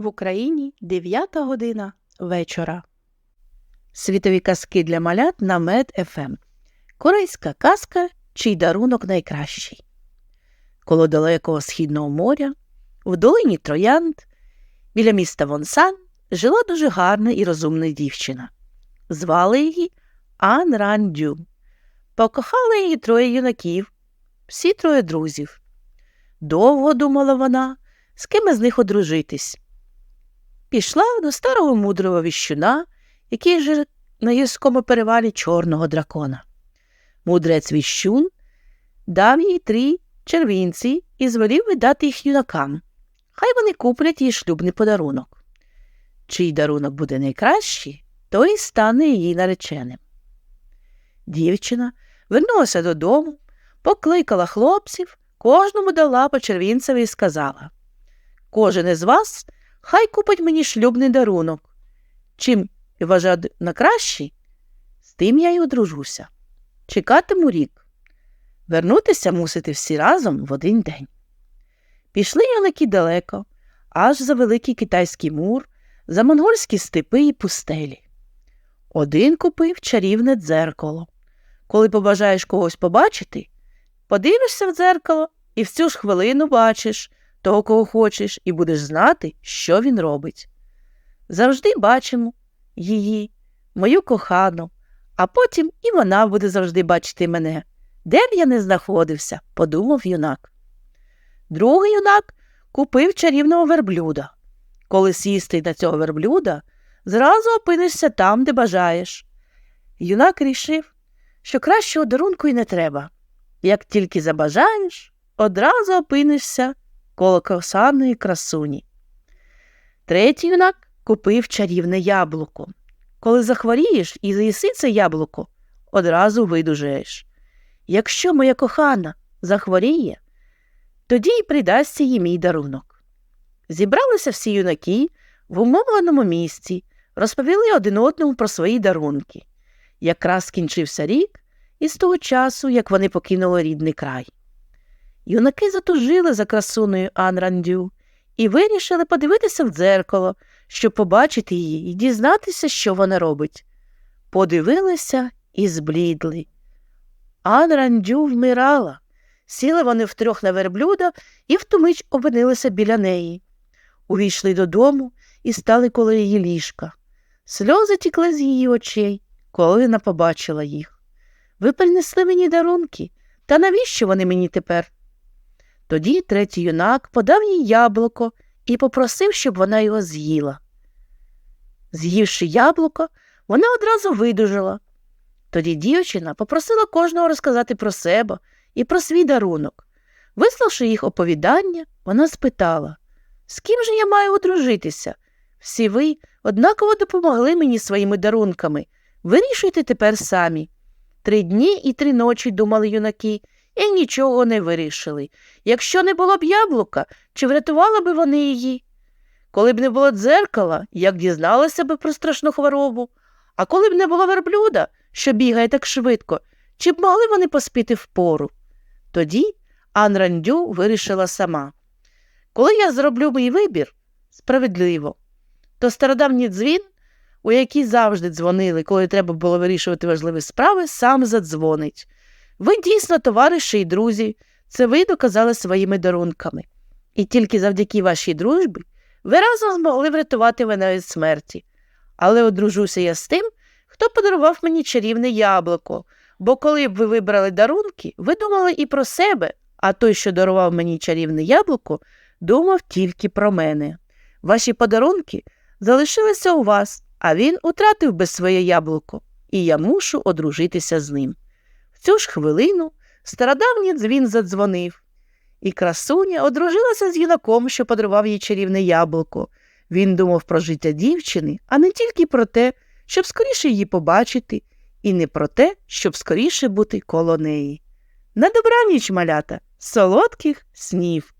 В Україні 9 година вечора. Світові казки для малят на Мед ФМ. Корейська казка, чий дарунок найкращий. Коло далекого східного моря, в долині Троянд, біля міста Вонсан, жила дуже гарна і розумна дівчина. Звали її Ан Ран Дю. Покохали її троє юнаків, всі троє друзів. Довго думала вона, з ким із них одружитись. Пішла до старого мудрого віщуна, який жив на гірському перевалі чорного дракона. Мудрець віщун дав їй три червінці і звелів видати їх юнакам. Хай вони куплять їй шлюбний подарунок. Чий дарунок буде найкращий, той стане її нареченим. Дівчина вернулася додому, покликала хлопців, кожному дала по червінцеві і сказала Кожен із вас хай купить мені шлюбний дарунок. Чим вважаю на кращий, з тим я й одружуся. Чекатиму рік. Вернутися мусите всі разом в один день. Пішли юнаки далеко, аж за великий китайський мур, за монгольські степи і пустелі. Один купив чарівне дзеркало. Коли побажаєш когось побачити, подивишся в дзеркало і в цю ж хвилину бачиш того, кого хочеш, і будеш знати, що він робить. Завжди бачимо її, мою кохану, а потім і вона буде завжди бачити мене. Де б я не знаходився, подумав юнак. Другий юнак купив чарівного верблюда. Коли сісти на цього верблюда, зразу опинишся там, де бажаєш. Юнак рішив, що кращого дарунку й не треба. Як тільки забажаєш, одразу опинишся коло косаної красуні. Третій юнак купив чарівне яблуко. Коли захворієш і з'їси це яблуко, одразу видужаєш. Якщо моя кохана захворіє, тоді й придасться їй мій дарунок. Зібралися всі юнаки в умовленому місці, розповіли один одному про свої дарунки. Якраз скінчився рік із того часу, як вони покинули рідний край. Юнаки затужили за красуною Анрандю і вирішили подивитися в дзеркало, щоб побачити її і дізнатися, що вона робить. Подивилися і зблідли. Анрандю вмирала. Сіли вони втрьох на верблюда і в ту опинилися біля неї. Увійшли додому і стали коло її ліжка. Сльози тікли з її очей, коли вона побачила їх. Ви принесли мені дарунки, та навіщо вони мені тепер? Тоді третій юнак подав їй яблуко і попросив, щоб вона його з'їла. З'ївши яблуко, вона одразу видужала. Тоді дівчина попросила кожного розказати про себе і про свій дарунок. Виславши їх оповідання, вона спитала, з ким же я маю одружитися? Всі ви однаково допомогли мені своїми дарунками. Вирішуйте тепер самі. Три дні і три ночі думали юнаки і нічого не вирішили. Якщо не було б яблука, чи врятували б вони її? Коли б не було дзеркала, як дізналися б про страшну хворобу, а коли б не було верблюда, що бігає так швидко, чи б могли вони поспіти впору? Тоді Анрандю вирішила сама. Коли я зроблю мій вибір справедливо, то стародавній дзвін, у який завжди дзвонили, коли треба було вирішувати важливі справи, сам задзвонить. Ви дійсно, товариші і друзі, це ви доказали своїми дарунками. І тільки завдяки вашій дружбі ви разом змогли врятувати мене від смерті. Але одружуся я з тим, хто подарував мені чарівне яблуко, бо коли б ви вибрали дарунки, ви думали і про себе, а той, що дарував мені чарівне яблуко, думав тільки про мене. Ваші подарунки залишилися у вас, а він утратив би своє яблуко, і я мушу одружитися з ним. Цю ж хвилину стародавній дзвін задзвонив, і красуня одружилася з юнаком, що подарував їй чарівне яблуко. Він думав про життя дівчини, а не тільки про те, щоб скоріше її побачити, і не про те, щоб скоріше бути коло неї. На добраніч, малята, солодких снів!